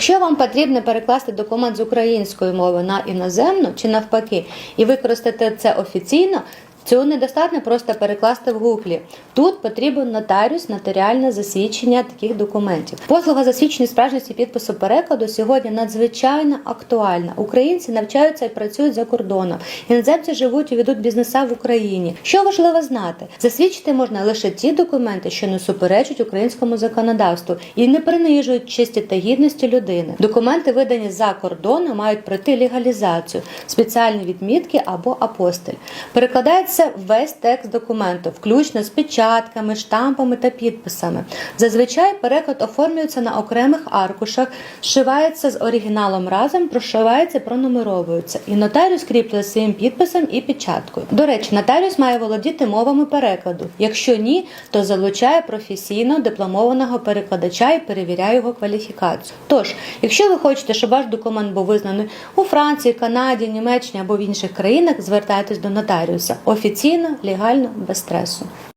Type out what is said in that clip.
Якщо вам потрібно перекласти документ з української мови на іноземну чи навпаки, і використати це офіційно. Цього недостатньо просто перекласти в гуглі. Тут потрібен нотаріус, нотаріальне засвідчення таких документів. Послуга засвідчення справжності підпису перекладу сьогодні надзвичайно актуальна. Українці навчаються і працюють за кордоном. Іноземці живуть і ведуть бізнеса в Україні. Що важливо знати? Засвідчити можна лише ті документи, що не суперечать українському законодавству і не принижують честі та гідності людини. Документи, видані за кордоном, мають пройти легалізацію, спеціальні відмітки або апостиль. Перекладається весь текст документу, включно з печатками, штампами та підписами. Зазвичай переклад оформлюється на окремих аркушах, зшивається з оригіналом разом, прошивається, пронумеровується. І нотаріус кріплює своїм підписом і печаткою. До речі, нотаріус має володіти мовами перекладу. Якщо ні, то залучає професійно дипломованого перекладача і перевіряє його кваліфікацію. Тож, якщо ви хочете, щоб ваш документ був визнаний у Франції, Канаді, Німеччині або в інших країнах, звертайтесь до нотаріуса офіційно, легально, без стресу.